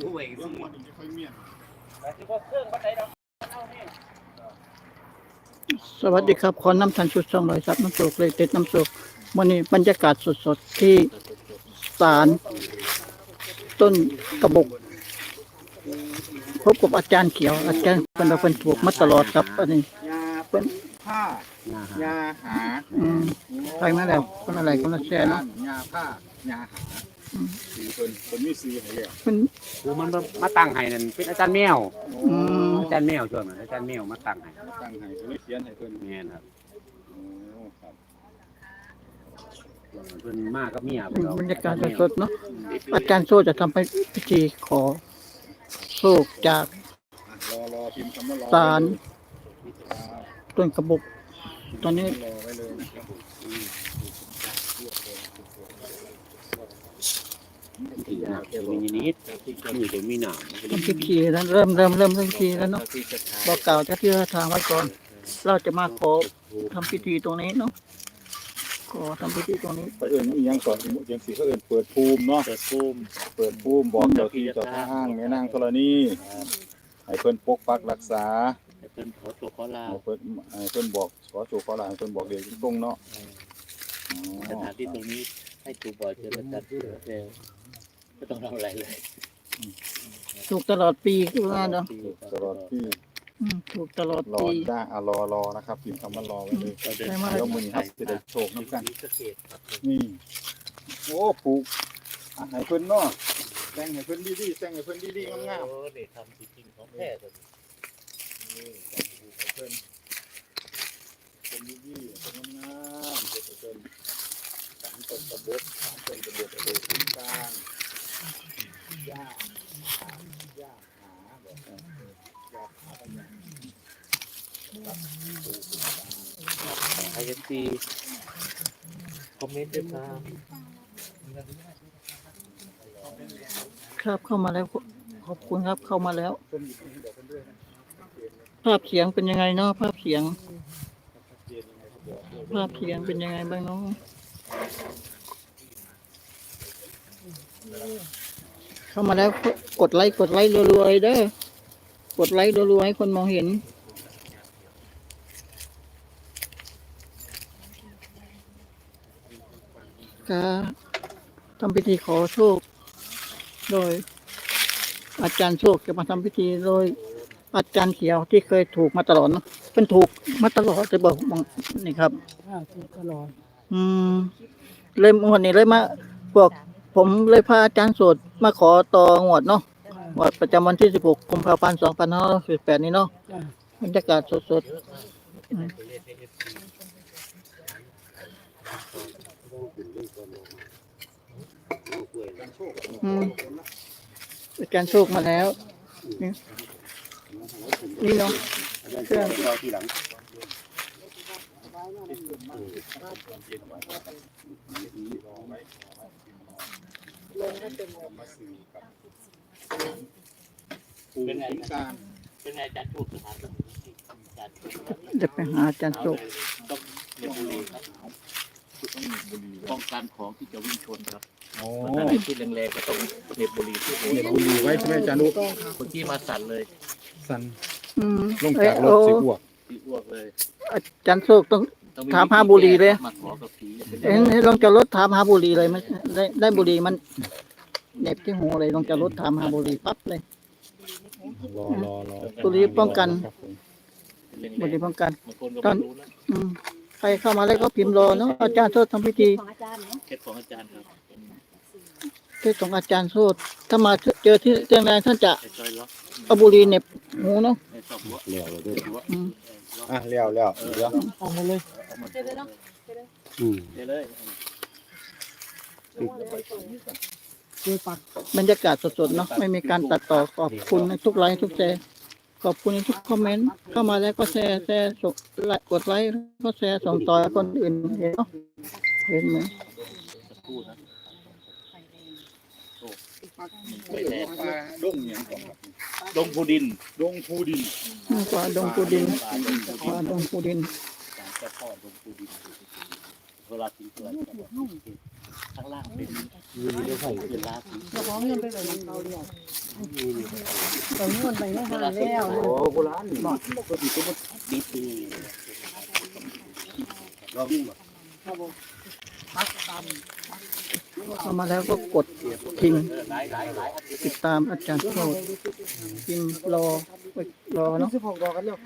ผู้ไว้เรื่องหมดจะค่อยเมียนสวัสดีครับขอน้ำทันชุดสองร้อยซับน้ำโศกเลยติดน้ำโศกวันนี้บรรยากาศสดๆที่ศาลต้นกระบอกพบกับอาจารย์เขียว อาจารย์เป็นเราเป็นถูกมาตลอดครับ อันนี้ยาเป็นผ้ายาหาอืมไปมาแล้วคนอะไรคนละแช่เนาะยาผ้ายาหา สีคนคนมีสีให้แล้วเป็นผู้มันมาตั้งให้นั่นเป็นอาจารย์แมวอืมอาจารย์แมวช่วงนั้นอาจารย์แมวมาตั้งให้ตั้งให้คนนี้เขียนให้เพิ่นแม่นครับโอ้ครับเพิ่นมากับเมียเป็นเพิ่นบรรยากาศสดๆเนาะอาจารย์โซจะทำไปพิธีขอโชคจากรอรอพิมพ์คำว่ารอศาลต้นกระบอกตอนนี้รอไว้เลยนะครับ ที่หนักเดี๋ยวมีนิดมีเดี๋ยวมีหนามทำพิธีแล้วเริ่มเริ่มเริ่มเริ่มพิธีแล้วเนาะบอกกล่าวเจ้าที่เจ้าทางไว้ก่อน เราจะมาขอทำพิธีตรงนี้เนาะขอทำพิธีตรงนี้เอิ้นอีหยังก่อนจังสีเขาเอิ้นเปิดภูมิเนาะเปิดภูมิเปิดภูมิบอกเจ้าที่เจ้าทางแม่นางธรณีให้เพิ่นปกปักรักษาให้เพิ่นขอตัวขอลาให้เพิ่นให้เพิ่นบอกขอสู่ขอลาให้เพิ่นบอกเด็กตรงเนาะสถานที่ตรงนี้ให้ครูบอยเจริญจัดเร็ว ไม่ต้องทำอะไรเลยถูกตลอดปีคือว่าเนาะตลอดที่ อืมถูกตลอดรอปีจ้าอะรอรอนะครับพิมพ์คำว่ารอไว้เลยเราเดินใช่ไหมเดี๋ยวมื้อนี้ครับจะได้โชคนํกันเกษตรครับนี่ โอ้ปลูกอะให้เพิ่นเนาะแต่งให้เพิ่นดีๆแต่งให้เพิ่นดีๆงามโอ้เด็กทำจริงๆของแท้เลยๆนี่แต่งปลูกให้เพิ่นเพิ่นดีๆเพิ่นงามๆเพิ่นเพิ่นสามต้นกระบอกสามต้นกระบอกกระบอกขึ้นกลาง ไอเอฟซีคอมเมนต์ด้วยครับครับเข้ามาแล้วขอบคุณครับเข้ามาแล้ว ภาพเสียงเป็นยังไงเนาะภาพเสียง ภาพเสียงเป็นยังไงบ้างเนาะ เข้ามาแล้วกดไลค์กดไลค์รัวๆเด้อกดไลค์รัวๆให้คนมองเห็นก็ทำพิธีขอโชค โดย อาจารย์โชคจะมาทำพิธีโดย อาจารย์เขียวที่เคยถูกมาตลอดเนอะเป็นถูกมาตลอดจะบอกบางนี่ครับตลอด อืม เลยวันนี้เลยมาบอก ผมเลยพาอาจารย์โสดมาขอต่องวดเนาะงวดประจำวันที่ 16กุมภาพันธ์2518นี้เนาะบรรยากาศสดๆอืมอืมอาจารย์โชคมาแล้ว นี่นี่เนาะเครื่องรอทีหลัง เป็นไงถึงการเป็นไงจัดถูกสถานที่จัดถูกเดี๋ยวไปหาอาจารย์โชคต้องเรียนบุรีครับต้องมีบุหรี่ป้องกันของที่จะวิ่งชนครับโอ้อะไรที่แรงๆก็ต้องเน็บบุรีที่หัวเน็บบุหรี่ไว้ใช่ไหมอาจารย์นุเมื่อกี้มาสั่นเลยสันอืมลงจากรถสิอ้วกพี่อ้วกเลย อาจารย์โชคต้อง ต้องถามหาบุหรี่เลย มาขอกับผีเป็นเอ้ยลองจะรถถามหาบุหรี่เลยมันได้ได้บุหรี่มันเหน็บที่หูเลยลองจะรถถามหาบุหรี่ปั๊บเลย รอรอรอบุหรี่ป้องกัน ครับผมแรงบุหรี่ป้องกัน บางคนก็ไม่รู้นะอืมใครเข้ามาแล้วก็พิมพ์รอเนาะอาจารย์โชดทำพิธีเคล็ดของอาจารย์ครับที่ของอาจารย์โชดถ้ามาเจอที่เตียงแรงท่านจะไอ้ซอยล็อกเอาบุหรี่เหน็บหูเนาะไอ้ซอกหัวเลี้ยวเลยด้วยหัวอืมอ่ะเลี้ยวเลี้ยวเดี๋ยวเอามาเลยอืมเดี๋ยวเลยบรรยากาศสดๆเนาะไม่มีการตัดต่อขอบคุณในทุกไลค์ทุกแชร์ขอบคุณในทุกคอมเมนต์เข้ามาแล้วก็แชร์แชร์ส่งไลค์กดไลค์ก็แชร์ส่งต่อให้คนอื่นเห็นเนาะเห็นไหมสักครู่นะ ไปแทนปลาดงเนี่ยก่อนครับดงพูดินดงภูดินมากกว่าดงปูดินกว่าดงปูดินศาลเจ้าพ่อดงพูดินวลาทิ้งตัวข้างล่างเป็นมีเรื่องของเป็นลาสีเจ้าของเงินไปแบบนั้นเขาเรียกเอาเงินไปไม่หาแล้วโอ้โบราณบอกก็ดีตัวดีปีรอบนี้บ่ เข้ามาแล้วก็กดพิมพ์หลายหลายหลายติดตามอาจารย์โชดพิมพ์รอไว้รอเนาะสิบหกดอกกันแล้ว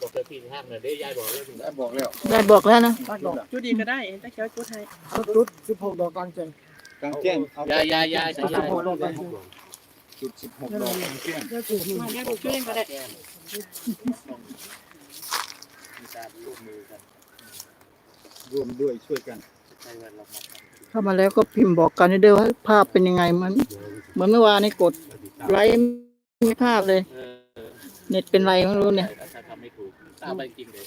บอกเลยพี่ห้ามเลยเด้ยายบอกเลยได้บอกแล้วได้บอกแล้วนะตักดอกจุดดีก็ได้แต่เขียวจุดให้จุดสิบหกดอกกลางแจ้งกลางแจ้งเอายายยายยายใส่สิยาบยหกดอกกลางแจ้งจุดสิบหกดอกกลางแจ้งเจ้าจุดหนึ่งมาแค่จุดเองก็ได้มีการร่วมมือกันร่วมด้วยช่วยกันใช้เงินเรามา เข้ามาแล้วก็พิมพ์บอกกันเด้อว่าภาพเป็นยังไงมันเหมือนเมื่อวานนี้กดไลค์ไม่มีภาพเลยเออเน็ตเป็นไรไม่รู้เนี่ยถ้าทำไม่ถูกตามไปจริงเลย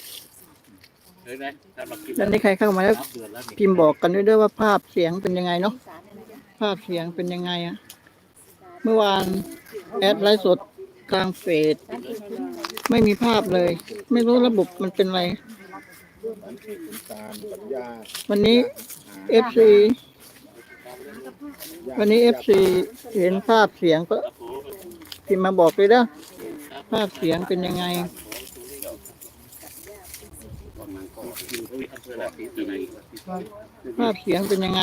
เห็นไหมถ้าเราคิดแล้วนี่ใครเข้ามาแล้วนับเดือนแล้วพิมพ์บอกกันด้วยว่าภาพเสียงเป็นยังไงเนาะภาพเสียงเป็นยังไงอะเมื่อวานแอดไลฟ์สดกลางเฟซไม่มีภาพเลย ไม่รู้ระบบมันเป็นอะไรการ ปัญญาวันนี้ FC วันนี้ FC เห็นภาพเสียงก็พิมพ์มาบอกเลยนะภาพเสียงเป็นยังไงภาพเสียงเป็นยังไง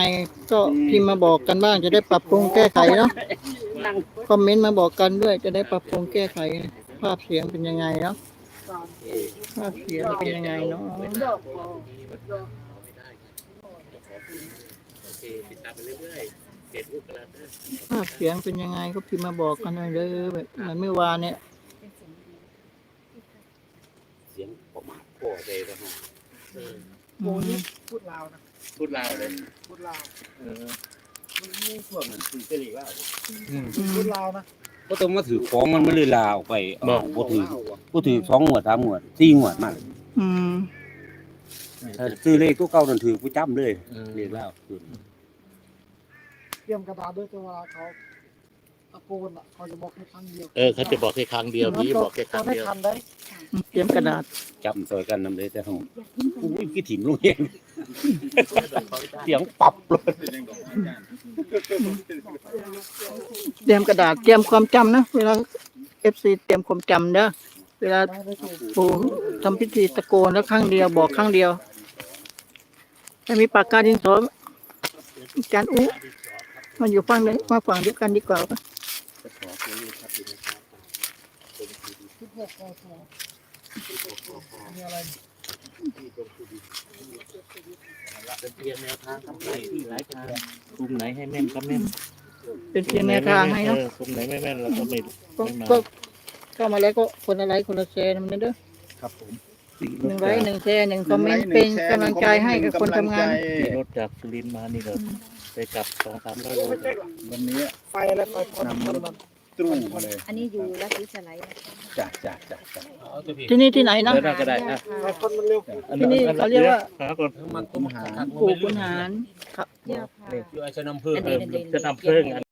ก็พิมพ์มาบอกกันบ้างจะได้ปรับปรุงแก้ไขเนาะคอมเมนต์มาบอกกันด้วยจะได้ปรับปรุงแก้ไข ภาพเสียงเป็นยังไงเนาะภาพเสียงเป็นยังไงเนาะโอเค ติดตามไปเรื่อยๆเก็บรูปกันแล้วภาพเสียงเป็นยังไงก็พิมพ์มาบอกกันหน่อยเด้อแบบเหมือนเมื่อวานเนี่ยเสียงประมาทพ่อใจแล้วฮะโบนี่พูดลาวนะพูดลาวเลยพูดลาวมันมีพวกมันคือเจริญว่าพูดลาวนะก็ต้องมาถือของมันไม่เลยลาออกไปเอาบ่ถือบ่ถือสองงวดสามงวดสี่งวดมันอืมถ้าซื้อเลขตัวเก่านั่นถือประจำเลยเลขแล้วเต รียมกระดาษด้วยแต่ว่าเขาตะโกนอะเขาจะบอกให้ครั้งเดียวเออเขาจะบอกแค่ครั้งเดียวพี่บอกแค่ครั้งไม่เดียวทันได้เตรียมกระดาษจำซอยกันนำเลยแต่ห้องอุ้ยกี่ถิ่มลงเองเสียงปรับเลยเตรียมกระดาษเตรียมความจำนะเวลา FC เตรียมความจำเด้อเวลาไม่ได้ถูกปู่ทำพิธีตะโกนแล้วครั้งเดียวบอกครั้งเดียวถ้ามีปากกาดินสออาจารย์อู้ มาอยู่ฟังเลยมาฟังเดียวกันดีกว่าปะสิบหกกศมีอะไรเป็นเพียงแนวทางทำไรที่หลายทางกลุ่มไหนให้แม่นก็แม่นเป็นเพียงแนวทางให้เนาะออกลุ่มไหนไม่แม่นเราก็ไม่ก็ก็เข้ามาแล้วก็คนละไลค์คนละแชร์มันเด้อครับผมหนึ่งไลค์หนึ่งแชร์หนึ่งคอมเมนต์เป็นกำลังใจให้กับคนทำงานขี่รถจากสุรินทร์มานี่ก็ ไปกลับสองสามร้อยโลวันนี้ไฟอะไรไฟคอนคอนมันตรู่มาเลยอันนี้อยู่รัฐวิสไลด์จ้ะจ้ะจ้ะจ้ะที่นี่ที่ไหนนะเดินหน้าก็ได้นะไฟคอนมันเร็วที่นี่เขาเรียกว่าครับก่อนมันก็มาหาปู่ขุนหารเยอะค่ะอยู่ไอ้ชะนำเพิ่มอันเอนี้อจะนำเพิ่งอัน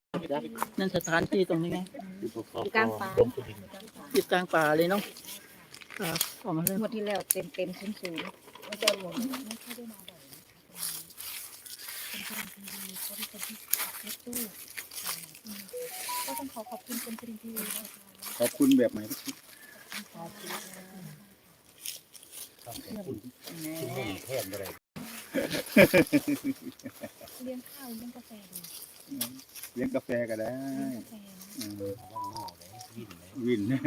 นั่นสถานที่ตรงนี้ไงอยู่กลางป่าลงสุรินทร์อยู่กลางป่าเลยเนาะครับออกมาเลยงวดที่แล้วเต็มเต็ม ศูนย์ศูนย์ก็ต้องขอขอบคุณคุณปรินทีวีนะคะขอบคุณแบบไหนแท่นอะไรเลี้ยงข้าวเลี้ยงกาแฟดีเลี้ยงกาแฟก็ได้วินนะ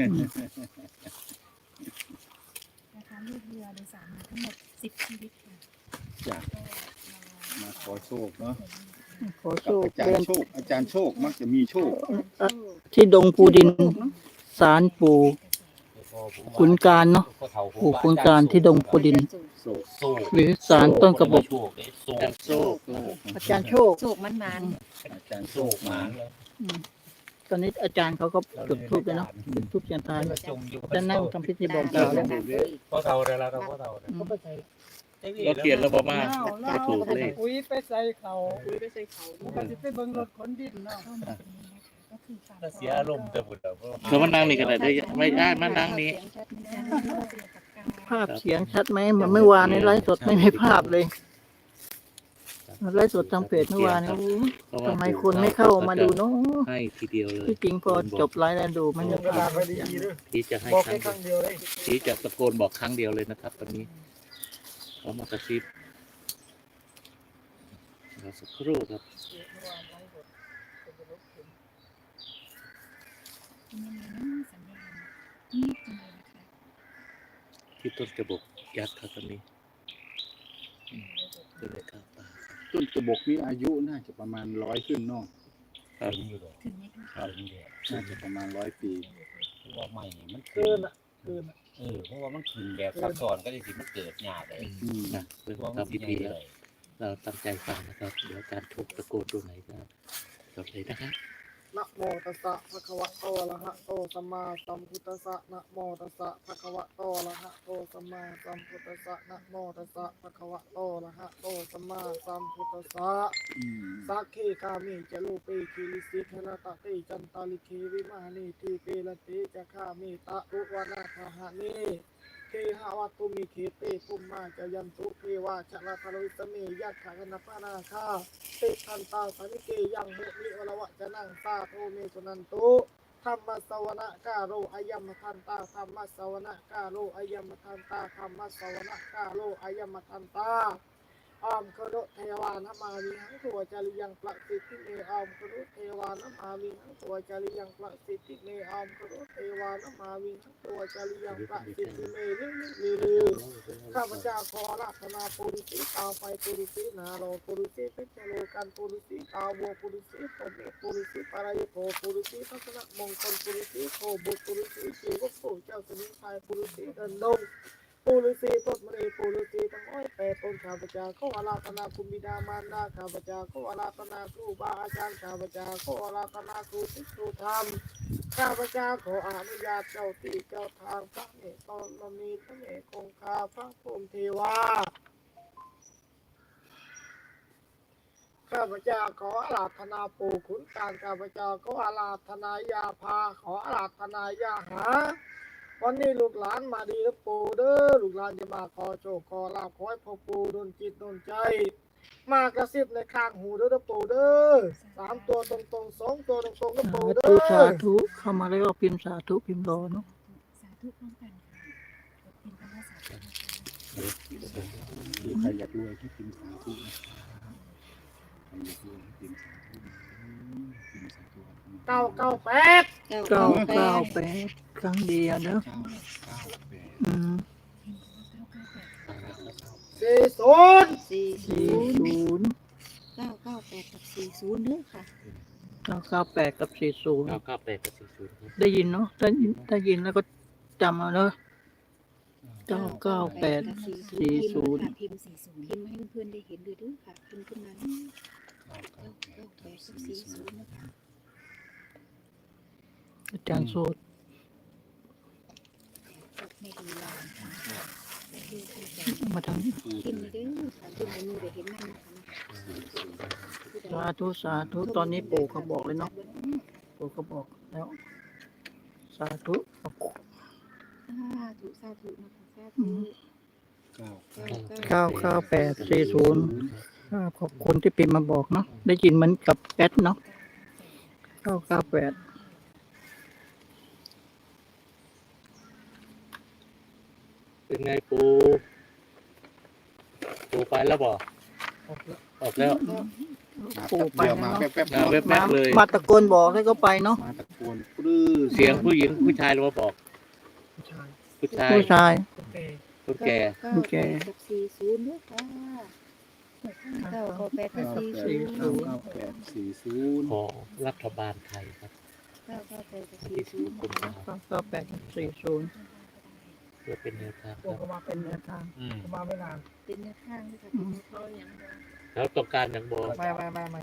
คะลูกเรือโดยสารทั้งหมดสิบชีวิตค่ะมาขอโชคเนาะ ขอกัโชบคอาจารเดินย์โชค อาจารย์โชคมักจะมีโชค ที่ดงปูดินศาลปู่ขุนการเนาะปู่ขุนการที่ดงปูดินโซ่โซ่หรือศาลต้นกระบอกโชคโซ่โซ่อาจารย์โชคโศกมันนานอาจารย์โชโซ่คหมาตอนนี้อาจารย์เขาก็จุดทูบเลยเนาะจุดทูบเสียงทายจมอยู่จะนั่งทำพิธีบอกกล่าวแล้ว เพราะเท่าไรแล้วเพราะเท่าเขาไปใส่ เราเปลี่ยนระบบมาเน่าเน่าถูกเลขอุ้ยไปใส่เขาอุ้ยไปใส่เขาปกติไปเบิ่งรถขนดินเนาะเสียอารมณ์แต่บุญแล้วเขามานั่งนี่กันเลยไม่ได้มานั่งนี่ภาพเสียงชัดไหมเหมือนเมื่อวานในไลฟ์สดไม่มีภาพเลยไลฟ์สดทางเพจเมื่อวานเนี่ยโอ้ยเพราะว่าทำไมคนไม่เข้ามาดูเนาะให้ทีเดียวเลยที่จริงพอจบไลฟ์แล้วดูมันเตรียจะมกระดาผ่าษนไว้ดีๆด้วยที่จะให้บอกครั้แค่งครั้งเดียวเลยที่จะตะโกนบอกครั้งเดียวเลยนะครับวันนี้ เขามากระซิบรอสักครู่ครับสัญญาณเงียบจังเลยนะคะที่ต้นกระบอกยักษ์ครับตอนนี้อืมก็เลยเข้าป่าครับต้นกระบอกนี้อายุน่าจะประมาณร้อยขึ้นเนอกครับถึงไหมคะครับนี่แหละน่าจะประมาณร้อยปีเพราะว่าใหม่มันเกินอะเกินอะ เออเพราะว่ามันขึ้นแบบซับซ้อนก็จะสิมันเกิดยากเลยอืมนะเรื่องของทำพิธีแล้วเราตั้งใจฟังนะครับ เดี๋ยวการทุบตะโกนตรงไหนก็จดเลยนะครับ นะโมตัสสะภะคะวะโตอะระหะโตสัมมาสัมพุทธัสสะนะโมตัสสะภะคะวะโตอะระหะโตสัมมาสัมพุทธัสสะนะโมตัสสะภะคะวะโตอะระหะโตสัมมาสัมพุทธัสสะสักขีกามิจะลูปีคิริสิทนาตะติจันตาลิเควิมานีทีเปลติจะข้ามิตะอุวนาคาหานี วัตุมิเคเปปุมมาจะยันตุเทวาชนะทะลุสเมยักขากนปานาคาเตทันตาสานิเกยังมุนิวลวะจะนั่งตาโทเมสุนันตุธรรมสวนกาโรอายัมทันตาธรรมสวนกาโรอายัมทันตาธรรมสวนกาโรอายัมทันตา ออมครุเทวานมามิหังตัวจาริยังประสิทธิเมออมครุเทวานมามิหังตัวจาริยังประสิทธิเมออมครุเทวานมามิหังตัวจาริยังประสิทธิเมลิลิลิข้าพเจ้าขอรัตนาปุริสีตาไฟปุริสีนาโรปุริสีเพชรโลกันปุริสีตาวัวปุริสีปเมปุริสีปารายโกปุริสีทัศนมงคลปุริสีโคบุปุริสีชีวโคเจ้าสมิงไทยปุริสีเดินดง ปูฤาษีต้นมณีปูฤาษีทั้งอ้อยแปดต้นข้าพเจ้าขออาราธนาคุณบิดามารดาข้าพเจ้าขออาราธนาครูบาอาจารย์ข้าพเจ้าขออาราธนาครูศิษย์ครูธรรมข้าพเจ้าขออนุญาตเจ้าที่เจ้าทางพระเมตตามีพระเมตคงคาพระภูมิเทวาข้าพเจ้าขออาราธนาปู่ขุนการข้าพเจ้าขออาราธนายาพาขออาราธนายาหา วันนี้ลูกหลานมาดีแล้วปู่เด้อลูกหลานจะมาขอโชคขอลาภขอให้พ่อปู่ดลจิตดลใจ มากระซิบในข้างหูเด้อเด้อปู่เด้อสามตัวตรงๆสองตัวตรงๆก็สาปู่เด้ธุสาธุเข้ามาแล้วพิมพ์สาธุพิมพ์รอเนาะสาธุพร้อมกันค่ะเป็นคำว่าสาธุนะคะคือใครอยากรวยที่พิมพ์สาธุใครอยากรวยที่พิมพ์สาธุพิมพ์สาธุเก้าเก้าแปดเก้าเก้าแปด ครั้งเดียวเนาะเก้าเก้าแปดอืมสี่ศูนย์สี่สี่ศูนย์เก้าเก้าแปดกับสี่ศูนย์เด้อค่ะเก้าเก้าแปดกับสี่ศูนย์เก้าเก้าแปดกับสี่ศูนย์ครับได้ยินเนาะได้ยินได้ยินแล้วก็จำเอาเนาะเก้าเก้าแปดสี่ศูนย์พิมพ์สี่ศูนย์พิมพ์ให้เพื่อนๆได้เห็นด้วยเด้วยค่ะพิมพ์ขึ้นมาเด้อเก้าเก้าแปดกับสี่ศูนย์นะคะอาจารย์โสด ไม่ดีลองค่ะมาทางนี้พิมพ์เลยเด้อค่ะพิมพ์ให้มือได้เห็นนั่นนะคะสาธุสาธุตอนนี้ปู่เขาบอกเลยเนาะปู่เขาบอกแล้ว สาธุสาธุสาธุนะคะสาอืธุมเก้าเก้าเก้าแปดสี่ศูนย์ขอบคุณที่พิมพ์มาบอกเนาะได้ยินเหมือนกับแอดเนาะเก้าเก้าแปด เป็นไงปู ปูไปแล้วบ่ออกแล้วปู่ไป เดี๋ยวแล้มาวเนาะแป๊บๆมาแวเนาะบๆเลย มาตะโกนบอกแล้วก็ไปเนาะมาตะโกนปลื้อเสียงผู้หญิงผู้ชายหรือว่าบอก ผู้ชายผู้ชาย คนแก่เก้าโอเคแปดกับสี่ศูนย์เด้อค่ะเก้าเก้าแปดกับเก้าสี่แปศูดนย์เก้าแปดสี่ศูนย์ของรัฐบาลไทยครับเก้าเก้าแปดกับวันสี่ที่ศูสิบนย์กุมภาเก้าเก้าแปดสี่ศูนย์ เพื่อเป็นแนวทางคปู่รับก็มาเป็นแนวทางอืมก็มาไม่นานเป็นแนวทางด้วยค่ะอืมแล้วต้องการอย่างบอกไม่ไม่ไม่ไม่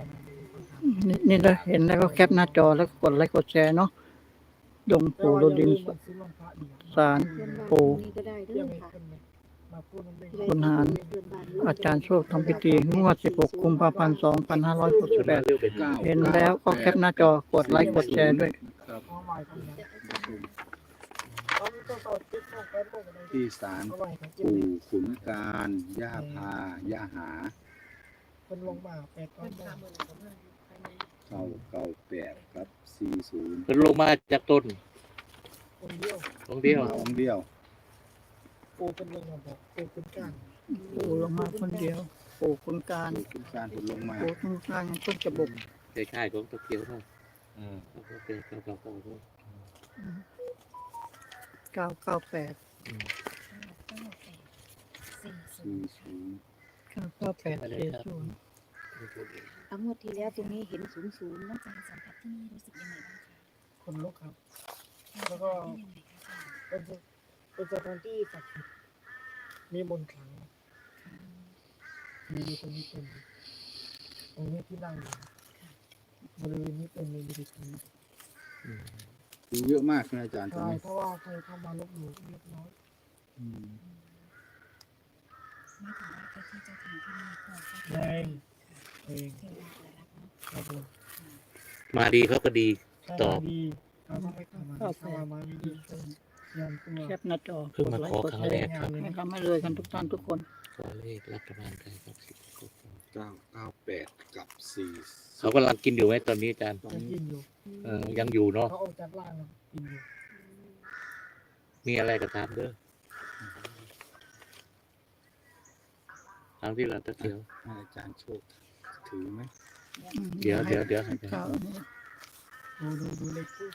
นี่นี่เราเห็นแล้วก็แคปหน้าจอแล้วก็กดไลค์กดแชร์เนาะยงปู่โรดินซื้อรองเท้าอีกสารเพื่อนบ้านปู่นี่ก็ได้เด้ยัองไม่ค่ะขึ้นเลยมาพูดมันได้คุณหารเพื่อนบ้านอาจารย์โชคทำพิธีงวด 16 กุมภาพันธ์ขึ้นมา2568เร็วเป็นเก้าเห็นแล้วก็แคปหน้าจอกดไลค์กดแชร์ด้วยครับเอาใหม่ทำไงเอาไม่ต้องต่อติ๊กเข้าไปพวกอะไร ที่ศาลเอาไว้ครับปู่ขุนการย่าพาย่าหาคนลงมาแปดก้อนแม่เก้าเก้าแปดครับสี่ศูนย์เพิ่นลงมาจากต้นคนเดียวตรงเดียวมาองค์เดียวปูเป็นลงมาบอกปูเป็นกลางปู่ลงมาคนเดียวปู่คุณการดูขึ้นการผลลงมาปู่คุณการต้นกระบอกคล้ายๆของตะเกียวเนาะอืมโอเคเก้าเก้าเก้าเก้า เก้าเก้าแปดสี่ศูนย์เก้าเก้าแปดเจ็ดศูนย์เอางวดที่แล้วตรงนี้เห็นศูนย์ศูนย์เนาะการสัมผัสที่นี่รู้สึกยังไงบ้างคะคนลุกครับ แล้วก็ยังไงคะอาจารย์เป็นสเป็นสถานที่ศักดิ์สิทธิ์มีมนต์ขลังมีอยู่ตรงนี้เป็นตรงนี้ที่นั่งอยู่บริเวณนี้เป็นมีบริเวณ ดูเยอะมากนะอาจารย์ตรงใช่นี้เพราะว่าใครเข้ามาลบหลู่เรียบร้อยอืมไม่ถือว่าเจ้าที่เจ้าทางที่นี่ก็ใช้แรงเองเทวดาและรับเนาะครับผมมาดีเขาก็ดีถ้าตอบมาดีเราต้องไปเข้ามาเข้ามามาไม่ดีก็เตรียมตัวแคปหน้าจอเพิ่งมาขอครั้งแรกครับ ให้ทำให้เลยกันทุกท่านทุกคน ขอเลขรัฐบาลไทยครับสิบหก เก้าเก้าแปดกับสี่เขากำลังกินอยู่ไหมตอนนี้อาจารย์ยังกินอยู่เออยังอยู่เนาะเขาออกจากล่างแล้วกินอยู่มีอะไรก็ถามเด้อถามที่เราตะเกียว ให้อาจารย์โชคถือไหมเดี๋ยวเดี๋ยวเดี๋ยวให้เก้าดูดูดูเลขคู่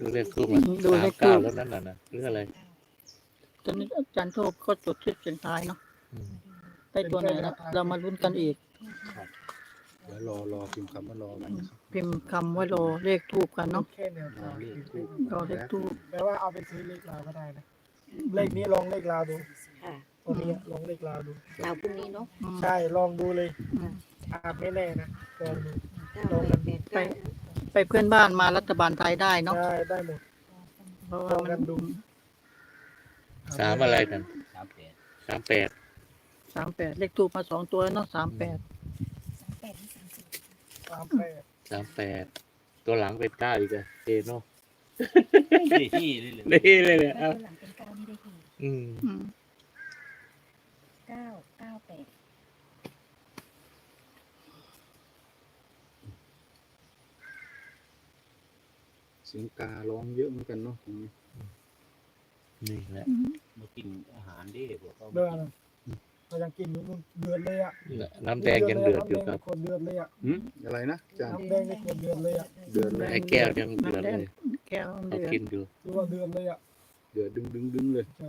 ดูเลขทูบมันดูเลสามขทูเก้าบแล้วนั่นน่ะนะหรืออะไรตอนนี้อาจารย์โทษก็จดที่เสียงท้ายเนาะอืมได้ตัวไหนละเรามาลุ้นกันอีกเดี๋ยว รอรอพิมพ์คำว่ารอกันนะครับพิมพ์คำว่ารอเลขทูบกันเนาะแค่แนวรอทางเลขทูบรอเลขทูบแปลว่าเอาไปซื้อเลขลาวก็ได้นะเลขนี้ลองเลขลาวดูค่ะตัวนี้ลองเลขลาวดู เราพรุ่งนี้เนาะอืมใช่ลองดูเลยอืมอาจไม่แน่นะลองดูเก้าแปดแปดไปเก้าไปเพื่อนบ้านมารัฐบาลไทยได้เนาะได้ได้หมด เพราะลว่าองมักันนดู สามอะไรนั่นสามแปดสามแปดสามแปดเลขทูบมาสองตัวเนาะสามแปด สามแปดที่สามสิบ สามแปดสามแปดตัวหลังเป็นเก้าอีกอะเอเนาะนี่ที่นี่เลยนี่เลยเนี่ยแล้เอาวหลังเป็นเก้านี่ได้ทีอืมอืมเก้าเก้าแปดเสียงการ้องเยอะเหมือนกันเนาะตรงนี้นี่แหละมากินอาหารดิพวกเขาเดือนเรายังกินอยู่นู่นเดือนเลยอะน้ำแดงยังเดือดอยู่ครับน้ำแดงในขวดเดือดเลยอะหืมอะไรนะอาจารย์น้ำแดงในขวดเดือดเลยอะเดือดเลยไอ้แก้วยังเดือดเลยแก้วเขาเดือดกินอยู่หรือว่าเดือดเลยอะเดือดดึงดึงดึงเลยใช่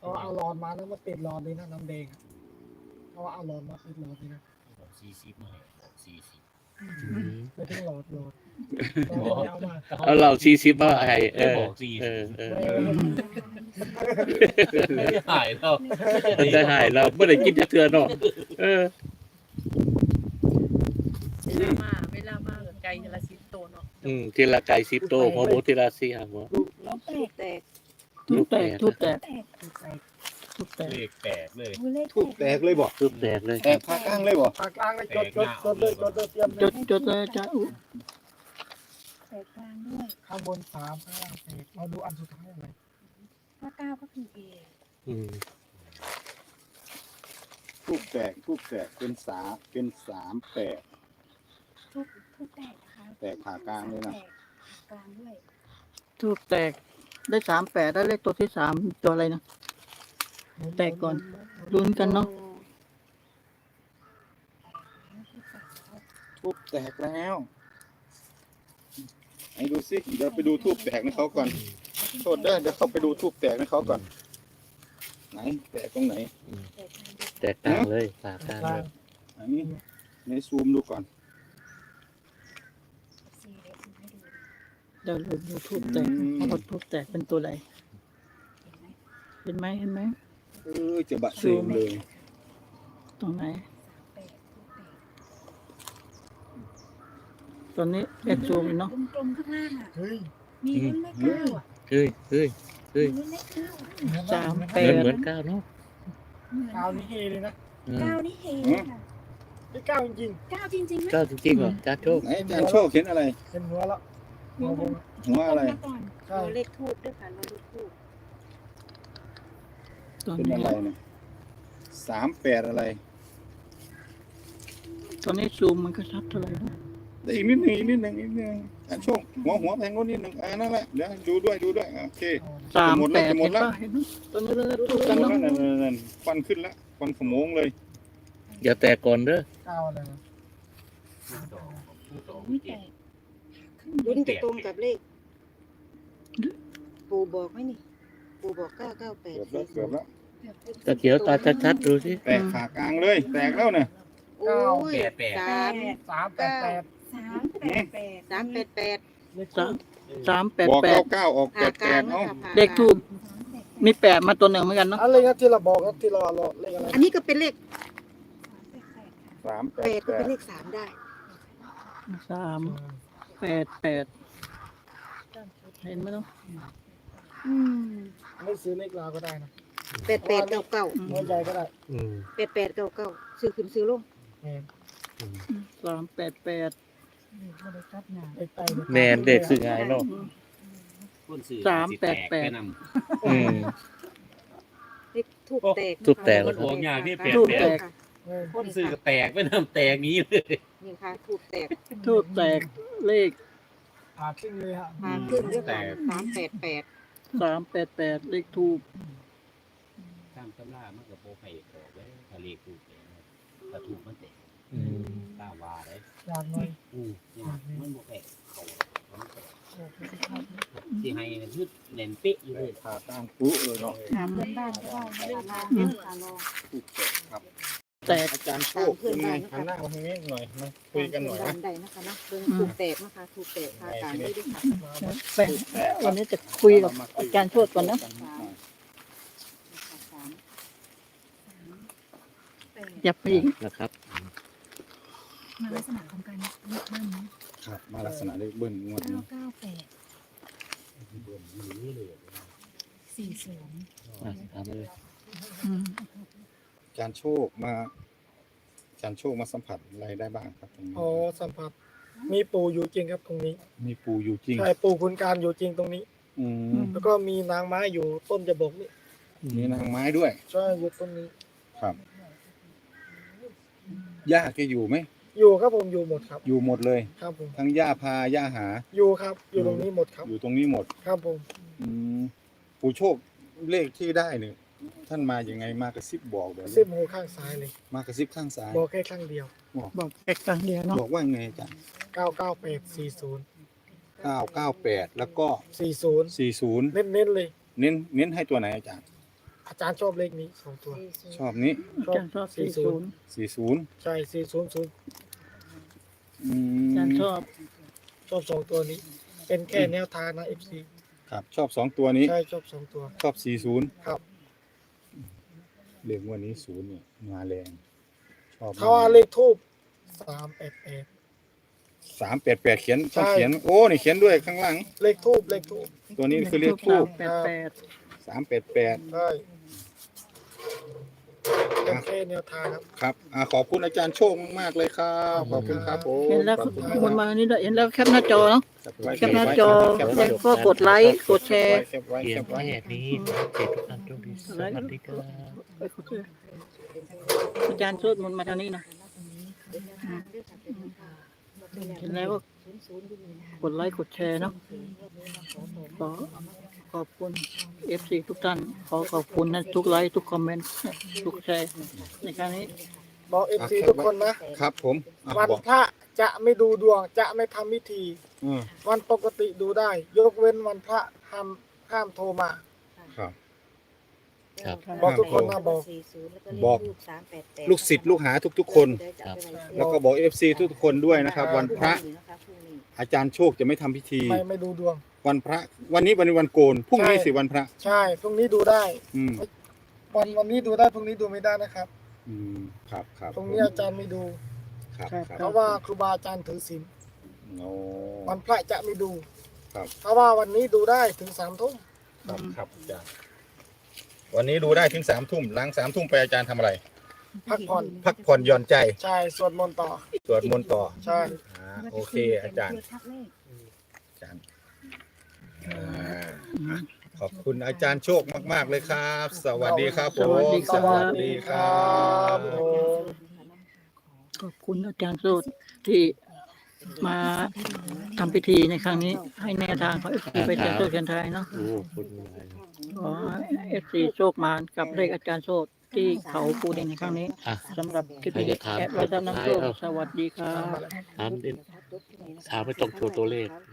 เอาเอาหลอดมาแล้วมาติดหลอดเลยนะน้ำแดงอะเอาเอาหลอดมาติดหลอดเลยนะสี่สิบมาให้สี่สิบ ไม่ถึงหลอดหลอดหลอดไม่เอามาเอาเราซีซิปมาให้เออบอกสี่เออเออไม่หายแล้วมันจะหายเราไม่ได้กินจะเทือนเนาะเออเวลามาเวลามาไกลละสิบโตเนาะอืมทีละไก่สิบโตหัวหมูทีละสี่หัวแล้วแตกแตกแตกทุบแตกแตก แตกเลขแปดเลยดูเลขทูบแตกเลยบ่ทุบแตกเลยแตกพากลางเลยบ่ปากกลางเลยจดจดจดเลยจดเลยเตรียมเลจยดจดเลยอาจารย์อุ๊แตกกลางด้วยข้างบนสามข้างล่างเศษเราดูอันสุดท้ายอะไรถ้าเก้าก็คือเออืมทูบแตกทูบแตกเป็นสามเป็นสามแปดทุกทุกแตกนะคะแตกผ่ากลางเลยนะ แตกกลางด้วยทุบแตกได้สามแปดได้เลขตัวที่สามตัวอะไรนะ แตกก่อนลุ้นกันเนาะทูบแตกแล้วไหนดูสิเดี๋ยวไปดูทูบแตกให้เขาก่อนโทษเด้อเดี๋ยวเขาไปดูทูบแตกให้เขาก่อน ไหนแตกตรงไหน แตกกลางด้วยแตกต่างเลยปากกลางกลาเลงยอันนี้ในซูมดูก่อนสี่เดี๋ยวคุณให้ดูเดี๋ยวเราดูทุบแตกเขาบอกทุบแตกเป็นตัวอะไรเห็นไหมเห็นไหม เห็นไหมเออจะบะเซิงเลย ตรงไหนแปดทุกแตกตอนนี้เอ็ดซูมเนาะกลมๆข้างล่างอะ เฮ้ยมีลุ้นเลขเก้าอะเฮ้ยเฮ้ยเฮ้ยมีลุ้นเลขเก้าอะสามแปเหมือนดเหมือนเก้าเนาะเหมือนเก้านี่เฮเลยนะอืมเก้านี่เฮเลยค่ะนี่เก้าจริงเก้าจริงๆไหมเก้าจริงๆเหรอจ้าโชค ไหนอาจารย์โชคเห็นอะไรๆเป็นหัวละหัววงหัวอะไรมาก่อนใช่รอเลขทูบด้วยค่ะรอเลขทูบ ตอนเป็นนี้อะไรเนี่ยสามแปดอะไร ตอนนี้ซูมมันก็ชัดเท่าไหร่นะแต่อีกนิดหนึ่งอีกนิดหนึ่งอีกนิดหนึ่งอันช่วงหัวหัวแพงก็นิดหนึ่งอ่านั่นแหละเดี๋ยวดูด้วยดูด้วยอะโอเค สามหมดแล้แปวดหมเห็ดนแล้ว ป่ะเห็นไหมตอนนี้เราถูกหมกันดเนาะแล้วนั่นนั่นนั่นควันขึ้นแล้วควันขโมงเลย อย่าแตกก่อนเด้อเก้าเลยนะไม่แตกลุ้นจะตรงกับเลข ปู่บอกไหมนี่ ปู่บอกเก้าเก้าแปดเกือบแล้วเกือบแล้ว ตะเขียวตาชัดๆดูสิแตกขากลางเลย แตกแล้วเนี่ยโอ้ยสามสามแปดแปดสามแปดแปดสามแปดแปดเลขสามสามแปดบอกแปเก้าดเก้าออกแปผ่าดกแปลางดนะเนาะคะผ่ากลางเลขทูบมีแปดมาตัวหนึ่งเหมือนกันเนาะอะไรนะที่เราบอกครับที่เราเราเลขอะไรอันนี้ก็เป็นเลขสามแปดแปดค่ะสามแปแปดดก็แปเป็ดนเลขสามได้สามแปดแปดเห็นไหมเนาะอืมไม่ซื้อเลขลาวก็ได้นะ แปดแปดเก้าเก้าน้อยใจก็ได้อืมแปดแปดเก้าเก้าซื้อขึ้นซื้อลงแม่นสามแปดแปดหรือว่าได้จับหนาเลขไตเนี่ยแนนเด็กสื่อง่ายเนาะสามแปดแปดอืม เลขทูบแตกทูบแตกนะคะโอ้ยากที่แปดทูบแตกแม่นคนซื้อก็แตกไปน้ำแตกนี้เลยนี่ค่ะทูบแตกทูบแตกเลขผ่าครึ่งเลยฮะมาขึ้นด้วยกันสามแปดแปดสามแปดแปดเลขทูบ ตามตำรามันก็โบไข่ออกเลยทะเลถูกเลยถ้าถูกมันแตกอืมตามว่าเลยอยากหน่อยอืมมันโบแตกเขาที่ให้ยืดเน่นเป๊ะอยู่เลยขากลางปุ๊เลยเนาะถามเพื่อนบ้านก็ได้นะลาลาเนี่ยค่ะลองแตกอาจารย์โชคเป็นไงหันหน้ามาทางนี้หน่อยมาคุยกันหน่อยตานะมได้นะคะนะเบิ่งทูบแตกนะคะทูบแตกค่ะการได้ด้วยค่ะแปดวันนี้จะคุยกับอาจารย์โชติก่อนนะ สามสาม แปด อ ย่าไปอีกนะครับมาลักษณะของการเลือกบ้านนี้ครับ มาลักษณะเลขเบิ้ลงวดเก้านี้เก้าแปดสี่ศูนย์มาถามเลยอืมอาจารย์โชคมาอาจารย์โชคมาสัมผัสอะไรได้บ้างครับตรงนี้อ๋อสัมผัสมีปู่อยู่จริงครับตรงนี้มีปูอยู่จริง ใช่ปู่คุณการอยู่จริงตรงนี้ อืมแล้วก็มีนางไม้อยู่ต้นจะบอกนี่มีนางไม้ด้วย ใช่อยู่ต้นนี้ ครับ ย่าแกอยู่ไหม อยู่ครับผมอยู่หมดครับ อยู่หมดเลย ครับผม ทั้งย่าพาย่าหา อยู่ครับ อยู่ตรงนี้หมดครับ อยู่ตรงนี้หมด ครับผม อืมปู่โชคเลขที่ได้เนี่ยท่านมาอย่างไงมากระซิบบอกแบบซิบหูข้างซ้ายเลย มากระซิบข้างซ้าย บอกแค่ข้างเดียว บอกแค่ครั้งเดียวเนาะบอกว่าไงอาจารย์เก้าเก้าแปดสี่ศูนย์เก้าเก้าแปดแล้วก็สี่ศูนย์สี่ศูนย์เน้นเน้นๆเลย เน้นเน้นให้ตัวไหนอาจารย์ อาจารย์ชอบเลขนี้สองตัว ชอบนี้อาจารย์ชอบสี่ศูนย์สี่ศูนย์ใช่สี่ศูนย์ศูนย์อือาจารมย์ชอบชอบสองตัวนี้ เป็นแค่แนวทางนะเอฟซีครับ ชอบสองตัวนี้ ใช่ชอบสองตัว ชอบสี่ศูนย์ครับเลขงวันนี้ศูนย์เนี่ยมาแรง ชอบถ้าว่าเลขทูบสามแปดแปดสามแปดแปดเขียนต้องใช่เขียน โอ้ นี่เขียนด้วยข้างหลัง เลขทูบเลขทูบตัวนี้คือเลขทูบแปดแปดสามแปดแปดใช่ เป็นแค่แนวทางครับ ครับอ่าขอบคุณอาจารย์โชคมากๆเลยครับ ขอบคุณครับผมเห็นแล้วขอบคุณครับคนมานี่ด้วยเห็นแล้วแคปหน้าจอเนาะไว้แคปหน้าจอแคปไว้แล้วก็กดไลค์กดแชร์แคปไว้เพียแคงปไว้แค่นี้เจ็ดทุกท่านโชคดีสวัสดีครับไปกดแชร์อาจารย์โชติมันมาทางนี้นะเห็นแล้วก็กดไลค์กดแชร์เนาะขอ ขอบคุณเอฟซีทุกท่าน ขอขอบคุณนะทุกไลค์ทุกคอมเมนต์ทุกแชร์ในการนี้ บอกเอฟซีทุกคนนะ ครับผมอะวันบอกพระจะไม่ดูดวงจะไม่ทำพิธี อืมวันปกติดูได้ ยกเว้นวันพระห้ามห้ามโทรมา ครับ ครับ บอกทุกคนนะบอก บอกลูกศิษย์ลูกหาทุกๆคนแล้วก็บอกเอฟซีทุกๆคนด้วยนะครับ วันพระอาจารย์โชคจะไม่ทำพิธี ไม่ไม่ดูดวง วันพระ วันนี้วันวันโกนพรุ่งนี้ใช่ สิวันพระ ใช่พรุ่งนี้ดูได้ อืมวันวันนี้ดูได้พรุ่งนี้ดูไม่ได้นะครับอืมครับครับพรุ่งนี้อาจารย์ไม่ดูครับคเพรับราะว่าครูบาอาจารย์ถือศีลโอ้ วันพระจะไม่ดูครับ เพราะว่าวันนี้ดูได้ถึงสามทุ่มครับครับอาจารย์วันนี้ดูได้ถึงสามทุ่มหลังสามทุ่มไปอาจารย์ทำอะไร พักผ่อนพักผ่อนหย่อนใจใช่สวดมนต์ต่อ สวดมนต์ต่อใช่ อ่าโอเคอาจารย์ทับเลขอาจารย์อ่า ขอบคุณอาจารย์โชคมาก ๆ เลยครับ สวัสดีครับผมสวัสดีครับ สวัสดีครับขอบคุณอาจารย์สุดที่มาทำพิธีในครั้งนี้ ให้แนวทางของเอฟซีไปเจอตัวกันไทยเนาะโอ้คนอะไรขอเอฟซีโชคมานกับเลขอาจารย์โชคที่เขาปูดินในครั้งนี้อะ สำหรับคลิปใครนี้จะถามแอดไว้ทำน้ำโชคเอาสวัสดีครับ ถามดิถามไม่ต้องโชว์ตัวเลขค